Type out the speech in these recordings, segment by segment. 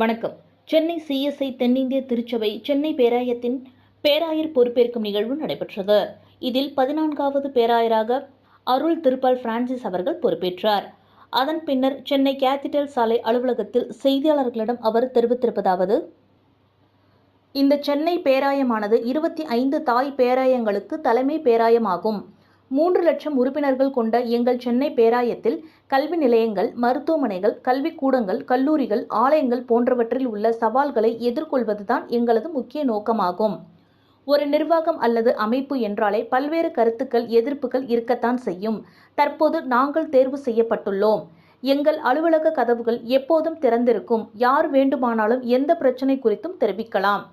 வணக்கம். சென்னை சிஎஸ்ஐ தென்னிந்திய திருச்சபை சென்னை பேராயத்தின் பேராயர் பொறுப்பேற்கும் நிகழ்வு நடைபெற்றது. இதில் பதினான்காவது பேராயராக அருள் திருப்பால் பிரான்சிஸ் அவர்கள் பொறுப்பேற்றார். அதன் பின்னர் சென்னை கேபிட்டல் சாலை அலுவலகத்தில் செய்தியாளர்களிடம் அவர் தெரிவித்திருப்பதாவது இந்த சென்னை பேராயமானது இருபத்தி ஐந்து தாய் பேராயங்களுக்கு தலைமை பேராயமாகும். மூன்று லட்சம் உறுப்பினர்கள் கொண்ட எங்கள் சென்னை பேராயத்தில் கல்வி நிலையங்கள் மருத்துவமனைகள் கல்விக்கூடங்கள் கல்லூரிகள் ஆலயங்கள் போன்றவற்றில் உள்ள சவால்களை எதிர்கொள்வதுதான் எங்களது முக்கிய நோக்கமாகும். ஒரு நிர்வாகம் அல்லது அமைப்பு என்றாலே பல்வேறு கருத்துக்கள் எதிர்ப்புகள் இருக்கத்தான் செய்யும். தற்போது நாங்கள் தேர்வு செய்யப்பட்டுள்ளோம். எங்கள் அலுவலக கதவுகள் எப்போதும் திறந்திருக்கும். யார் வேண்டுமானாலும் எந்த பிரச்சனை குறித்தும் தெரிவிக்கலாம்.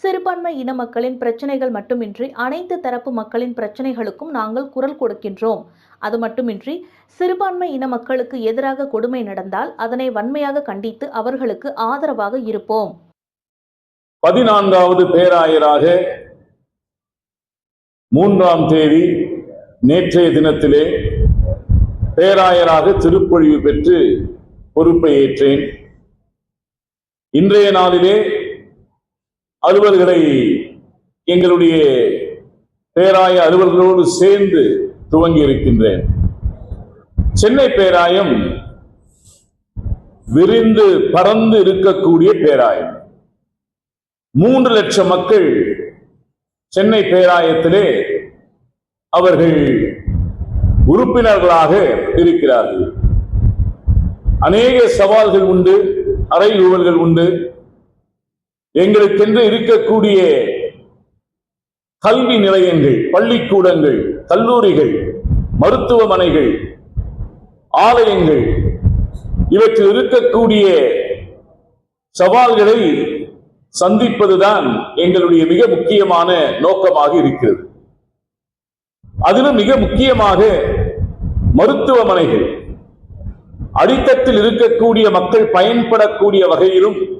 சிறுபான்மை இன மக்களின் பிரச்சனைகள் மட்டுமின்றி அனைத்து தரப்பு மக்களின் பிரச்சனைகளுக்கும் நாங்கள் குரல் கொடுக்கின்றோம். அது மட்டுமின்றி சிறுபான்மை இன மக்களுக்கு எதிராக கொடுமை நடந்தால் அதனை வன்மையாக கண்டித்து அவர்களுக்கு ஆதரவாக இருப்போம். பதினான்காவது பேராயராக மூன்றாம் தேதி நேற்றைய தினத்திலே பேராயராக திருப்பொழிவு பெற்று பொறுப்பை ஏற்றேன். இன்றைய நாளிலே அலுவல்களை எங்களுடைய பேராய அலுவலர்களோடு சேர்ந்து துவங்கி இருக்கின்றேன். சென்னை பேராயம் விரிந்து பறந்து இருக்கக்கூடிய பேராயம். மூன்று லட்சம் மக்கள் சென்னை பேராயத்திலே அவர்கள் உறுப்பினர்களாக இருக்கிறார்கள். அநேக சவால்கள் உண்டு அறைகூவல்கள் உண்டு. எங்களுக்கென்று இருக்கக்கூடிய கல்வி நிலையங்கள் பள்ளிக்கூடங்கள் கல்லூரிகள் மருத்துவமனைகள் ஆலயங்கள் இவற்றில் இருக்கக்கூடிய சவால்களை சந்திப்பதுதான் எங்களுடைய மிக முக்கியமான நோக்கமாக இருக்கிறது. அதிலும் மிக முக்கியமாக மருத்துவமனைகள். அடித்தட்டில் இருக்கக்கூடிய மக்கள் பயன்படக்கூடிய வகையிலும்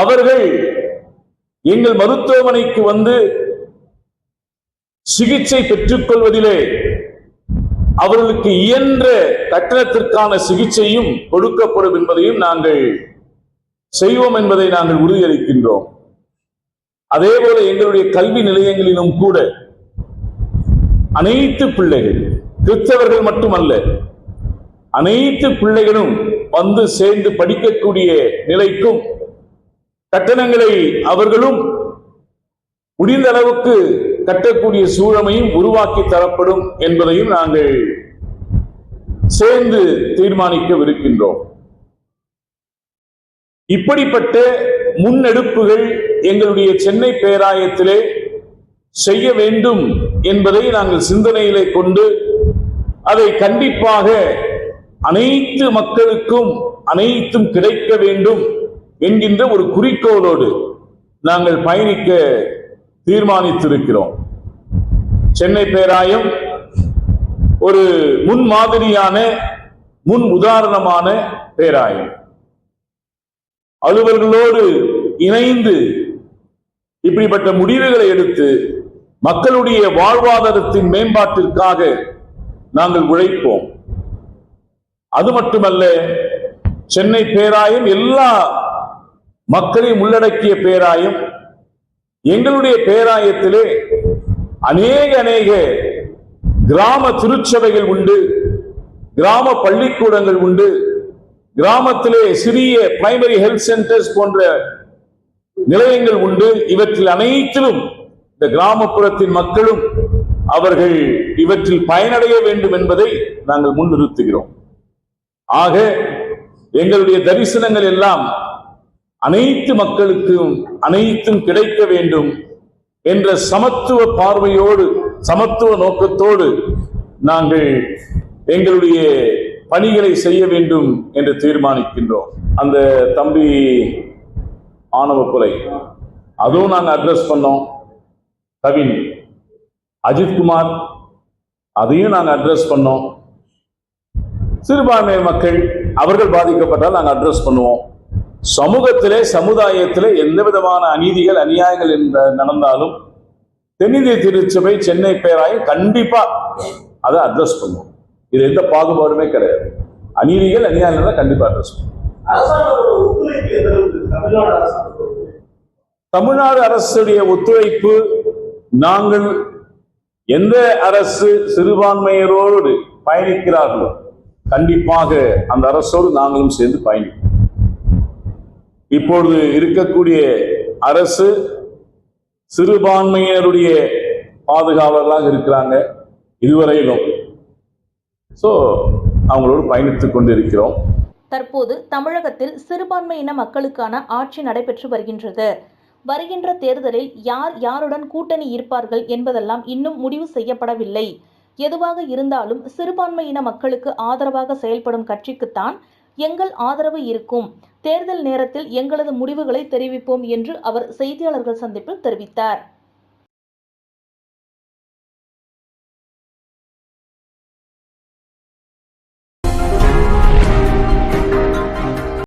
அவர்கள் எங்கள் மருத்துவமனைக்கு வந்து சிகிச்சை பெற்றுக்கொள்வதிலே அவர்களுக்கு இயன்ற கட்டணத்திற்கான சிகிச்சையும் கொடுக்கப்படும் என்பதையும் நாங்கள் செய்வோம் என்பதை நாங்கள் உறுதியளிக்கின்றோம். அதே போல எங்களுடைய கல்வி நிலையங்களிலும் கூட அனைத்து பிள்ளைகள் கிறிஸ்தவர்கள் மட்டுமல்ல அனைத்து பிள்ளைகளும் வந்து சேர்ந்து படிக்கக்கூடிய நிலைக்கும் கட்டணங்களை அவர்களும் முடிந்த அளவுக்கு கட்டக்கூடிய சூழமையும் உருவாக்கி தரப்படும் என்பதையும் நாங்கள் சேர்ந்து தீர்மானிக்கவிருக்கின்றோம். இப்படிப்பட்ட முன்னெடுப்புகள் எங்களுடைய சென்னை பேராயத்திலே செய்ய வேண்டும் என்பதை நாங்கள் சிந்தனையிலே கொண்டு அதை கண்டிப்பாக அனைத்து மக்களுக்கும் அனைத்தும் கிடைக்க வேண்டும் என்கின்ற ஒரு குறிக்கோளோடு நாங்கள் பயணிக்க தீர்மானித்திருக்கிறோம். சென்னை பேராயம் ஒரு முன் மாதிரியான முன் உதாரணமான பேராயம். அலுவலர்களோடு இணைந்து இப்படிப்பட்ட முடிவுகளை எடுத்து மக்களுடைய வாழ்வாதாரத்தின் மேம்பாட்டிற்காக நாங்கள் உழைப்போம். அது மட்டுமல்ல சென்னை பேராயம் எல்லா மக்களையும் உள்ளடக்கிய பேராயம். எங்களுடைய பேராயத்திலே அநேக அநேக கிராம திருச்சபைகள் உண்டு கிராம பள்ளிக்கூடங்கள் உண்டு. கிராமத்திலே சிறிய பிரைமரி ஹெல்த் சென்டர்ஸ் போன்ற நிலையங்கள் உண்டு. இவற்றில் அனைத்திலும் இந்த கிராமப்புறத்தின் மக்களும் அவர்கள் இவற்றில் பயனடைய வேண்டும் என்பதை நாங்கள் முன்னிறுத்துகிறோம். ஆக எங்களுடைய தரிசனங்கள் எல்லாம் அனைத்து மக்களுக்கும் அனைத்தும் கிடைக்க வேண்டும் என்ற சமத்துவ பார்வையோடு சமத்துவ நோக்கத்தோடு நாங்கள் எங்களுடைய பணிகளை செய்ய வேண்டும் என்று தீர்மானிக்கின்றோம். அந்த தம்பி ஆணவ கொலை. அதுவும் நாங்கள் அட்ரஸ் பண்ணோம். கவின் அஜித்குமார் அதையும் நாங்கள் அட்ரஸ் பண்ணோம். சிறுபான்மை மக்கள் அவர்கள் பாதிக்கப்பட்டால் நாங்கள் அட்ரஸ் பண்ணுவோம். சமூகத்திலே சமுதாயத்திலே எந்த விதமான அநீதிகள் அநியாயங்கள் என்ற நடந்தாலும் தென்னிந்திய திருச்சபை சென்னை பேராயம் கண்டிப்பா அதை அட்ரஸ் பண்ணுவோம் இது எந்த பாகுபாடுமே கிடையாது. அநீதிகள் அநியாயங்கள் கண்டிப்பா அட்ரஸ் பண்ணுவோம் தமிழ்நாடு அரசுடைய ஒத்துழைப்பு நாங்கள் எந்த அரசு சிறுபான்மையரோடு பயணிக்கிறார்களோ கண்டிப்பாக அந்த அரசோடு நாங்களும் சேர்ந்து பயணிப்போம். இப்பொழுது இருக்கக்கூடிய அரசு சிறுபான்மையினருடைய பாதுகாவலராக இருக்கிறாங்க இதுவரையிலும். ஸோ அவங்களோடு பயணித்துக் கொண்டிருக்கிறோம். தற்போது தமிழகத்தில் சிறுபான்மையின மக்களுக்கான ஆட்சி நடைபெற்று வருகின்றது. வருகின்ற தேர்தலில் யார் யாருடன் கூட்டணி இருப்பார்கள் என்பதெல்லாம் இன்னும் முடிவு செய்யப்படவில்லை. எதுவாக இருந்தாலும் சிறுபான்மையின மக்களுக்கு ஆதரவாக செயல்படும் கட்சிக்குத்தான் எங்கள் ஆதரவு இருக்கும். தேர்தல் நேரத்தில் எங்களது முடிவுகளை தெரிவிப்போம் என்று அவர் செய்தியாளர்கள் சந்திப்பில் தெரிவித்தார்.